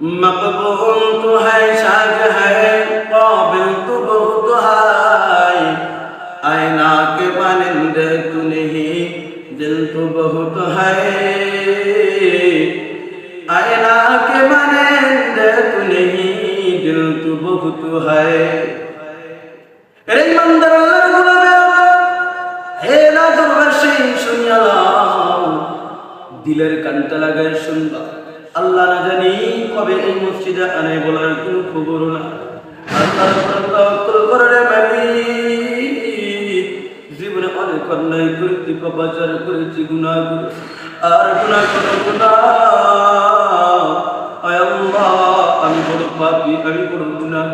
مقبول تو ہے شاد ہے قابل تو بہت ہے آئینہ کے پانندے تو نہیں دل تو بہت ہے آئینہ کے پانندے تو نہیں دل تو بہت ہے ارے مندر اللہ গুলাবে হে রাজবাসী শুনিয়া দিলের কানটা লাগায় শুনবা করে জীবনে অনেক অন্যায় করেছি পাপাচার করেছি, গুনাহ আর গুনাহ করে আমি বড় পাপী, আমি বড় গুনাহ।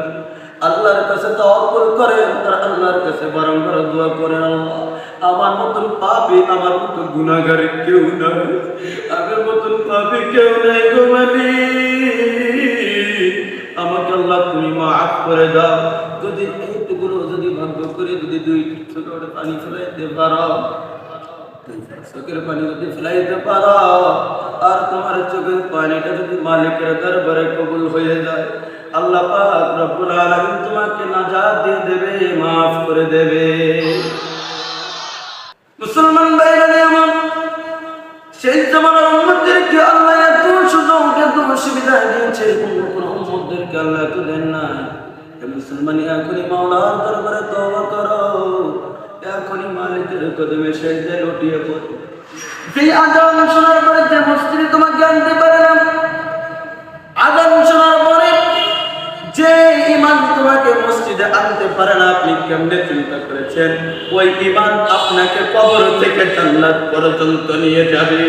আল্লাহর কাছে তাওয়াক্কুল করেন, আর আল্লাহর কাছে বারংবার দোয়া করেন আল্লাহ। আমার মতন পাপী, আমার মতন গুনাহগার কেউ নাই। আমার মতন পাপী কেউ নাই গো মালিক। আমাকে আল্লাহ তুমি মাফ করে দাও। যদি এইটুকুনো যদি ভাগ্য করে যদি দুই ছোট পানি ফেলাইতে পারো চোখের পানি যদি ফেলাইতে পারো, আর তোমার চোখের পানিটা যদি মালিকের দরবারে কবুল হয়ে যায়, আল্লাহ পাক রব্বুল আলামিন তোমাকে নাজাত দিয়ে দেবে, মাফ করে দেবে। মুসলমান ভাইরা আমার সেই জামানার উম্মতদেরকে আল্লাহ সুযোগ এত সুবিধা দিয়েছে কোন উম্মতদেরকে আল্লাহ এত দেন না মুসলমান এখনই মাওলার দরবারে তওবা করো। এখনই মালিকের কদমে সেজদায় লুটিয়ে পড়ো। সেই আজান শোনার পরে যে মসজিদে তোমাকে আনতে পারে না আজান শোনার পরে যে ইমান তোমাকে মসজিদে আনতে পারে না আপনি কেমনে চিন্তা করেছেন? ওই ইমান আপনাকে কবর থেকে জান্নাত পর্যন্ত নিয়ে যাবে।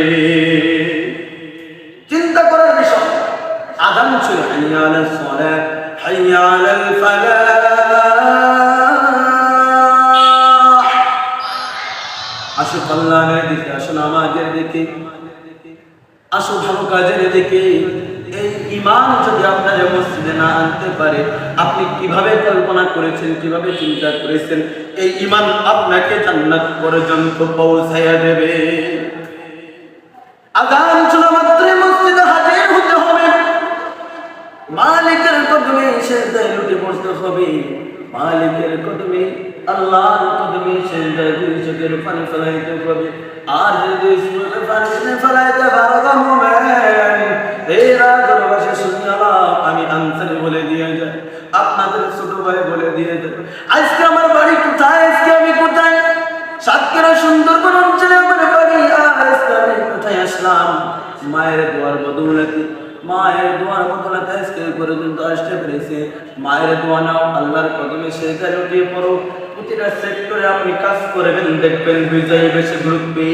দিকে, আসো ভালো কাজের দিকে। এই ইমান যদি মসজিদে না আনতে পারে, আপনি কীভাবে কল্পনা করেছেন, কীভাবে চিন্তা করেছেন? এই ইমান আপনাকে জান্নাত পর্যন্ত পৌঁছাইয়া দেবে মসজিদে হাজির হতে হবে মালিকের কদমে সেজদায় লুটে পড়তে হবে। মালিকের কদমে, আল্লাহর কদমে সেজদায় দুই চোখের পানি ফেলাইতে হবে। আর যদি পানি ফেলাইতে পারো গো এই রাতের বাসে আমি আনসারি বলে দিয়ে যাই। আপনাদের ছোট ভাই বলে দিয়ে যাই। আজকে আমার বাড়ি কোথায়? আজকে আমি কোথায়? সাতক্ষীরা সুন্দরবন অঞ্চলে আমার বাড়ি। আর আজকে আমি কোথায় আসলাম? মায়ের দোয়ার বদৌলতে মায়ের দোয়ার বদলাতে আজকে পর্যন্ত আসতে পেরেছে মায়ের দোয়া নাও, আল্লাহর কদমে সেখানে লুটিয়ে পড়ো। প্রতিটা সেক্টরে আপনি কাজ করবেন দেখবেন বিজয় বেশি ঘুরবে